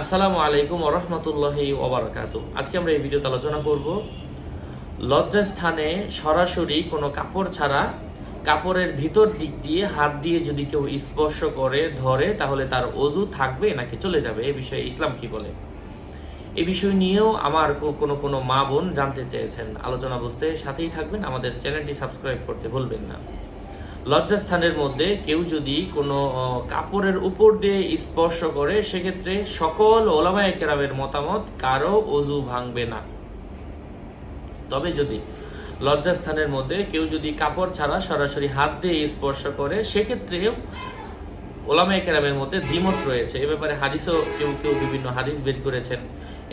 আসসালামু আলাইকুম ওরহমতুল্লাহি ওবরাকাত আজকে আমরা এই ভিডিওতে আলোচনা করব লজ্জাস্থানে সরাসরি কোনো কাপড় ছাড়া কাপড়ের ভিতর দিক দিয়ে হাত দিয়ে যদি কেউ স্পর্শ করে, ধরে, তাহলে তার অজু থাকবে নাকি চলে যাবে? এ বিষয়ে ইসলাম কি বলে? এ বিষয় নিয়েও আমার কোনো কোনো মা বোন জানতে চেয়েছেন। আলোচনা বুঝতে সাথেই থাকবেন। আমাদের চ্যানেলটি সাবস্ক্রাইব করতে ভুলবেন না। লজ্জাস্থানের মধ্যে কেউ যদি কোনো কাপড়ের উপর দিয়ে স্পর্শ করে, সেক্ষেত্রে সকল ওলামায়ে কেরামের মতামত কারও অজু ভাঙবে না। তবে যদি লজ্জাস্থানের মধ্যে কেউ যদি কাপড় ছাড়া সরাসরি হাত দিয়ে স্পর্শ করে, সেক্ষেত্রেও ওলামায়ে কেরামের মধ্যে দ্বিমত রয়েছে। এ ব্যাপারে হাদিসও কেউ কেউ বিভিন্ন হাদিস বের করেছেন।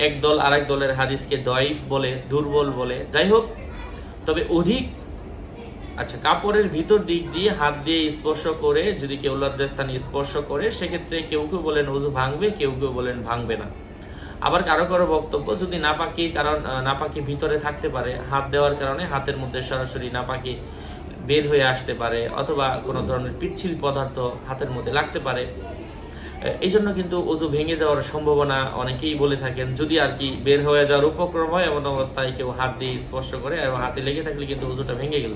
এক দল আরেক দলের হাদিসকে দয়ফ বলে, দুর্বল বলে। যাই হোক, তবে অধিক আচ্ছা কাপড়ের ভিতর দিক দিয়ে হাত দিয়ে স্পর্শ করে যদি কেউ লজ্জাস্থানে স্পর্শ করে, সেক্ষেত্রে কেউ কেউ বলেন অজু ভাঙবে, কেউ কেউ বলেন ভাঙবে না। আবার কারও কারও বক্তব্য যদি নাপাকি কারণ নাপাকি ভিতরে থাকতে পারে, হাত দেওয়ার কারণে হাতের মধ্যে সরাসরি নাপাকি বের হয়ে আসতে পারে, অথবা কোনো ধরনের পিচ্ছিল পদার্থ হাতের মধ্যে লাগতে পারে। এই জন্য কিন্তু অজু ভেঙে যাওয়ার সম্ভাবনা অনেকেই বলে থাকেন, যদি আর কি বের হয়ে যাওয়ার উপক্রম হয়, এমন অবস্থায় কেউ হাত দিয়ে স্পর্শ করে এবং হাতে লেগে থাকলে কিন্তু অজুটা ভেঙে গেল।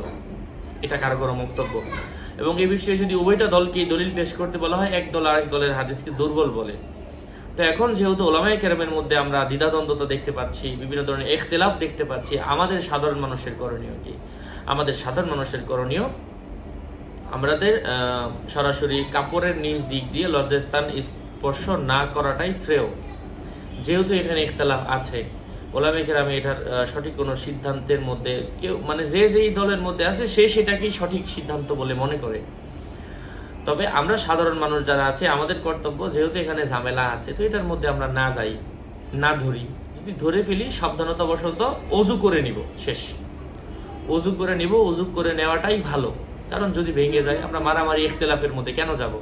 এটা কারও কারও বক্তব্য এবং এই বিষয়ে যদি উভয়টা দলকে দলিল পেশ করতে বলা হয়, এক দল আরেক দলের হাদিসকে দুর্বল বলে। তো এখন যেহেতু ওলামাই কেরামের মধ্যে আমরা দ্বিধাদ্বন্দ্বতা দেখতে পাচ্ছি, বিভিন্ন ধরনের এখতেলাফ দেখতে পাচ্ছি, আমাদের সাধারণ মানুষের করণীয় কি? আমাদের সাধারণ মানুষের করণীয় আমাদের সরাসরি কাপড়ের নিচ দিক দিয়ে লজ্জাস্থান স্পর্শ না করাটাই শ্রেয়। যেহেতু এখানে ইখতলাফ আছে ওলামে কেরামে এটার সঠিক কোনো সিদ্ধান্তের মধ্যে কেউ মানে যে যেই দলের মধ্যে আছে, সে সেটাকেই সঠিক সিদ্ধান্ত বলে মনে করে। তবে আমরা সাধারণ মানুষ যারা আছে, আমাদের কর্তব্য যেহেতু এখানে ঝামেলা আছে, তো এটার মধ্যে আমরা না যাই, না ধরি। যদি ধরে ফেলি সাবধানতা বশত অজু করে নিব, শেষ। অজু করে নিব, অজু করে নেওয়াটাই ভালো। কারণ যদি ভেঙে যায়, আমরা মারামারি, ইখতলাফের মধ্যে কেন যাব?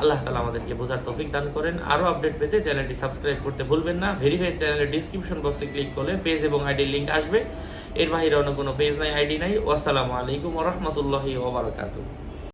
আল্লাহ তালা আমাদেরকে বোঝার তফিক দান করেন। আরও আপডেট পেতে চ্যানেলটি সাবস্ক্রাইব করতে ভুলবেন না। ভেরিফাই চ্যানেলের ডিসক্রিপশন বক্সে ক্লিক করলে পেজ এবং আইডির লিঙ্ক আসবে। এর বাহিরে অন্য কোনো পেজ নাই আইডি নাই। আসসালামু আলাইকুম রহমতুল্লাহি ওবরাকাতুহ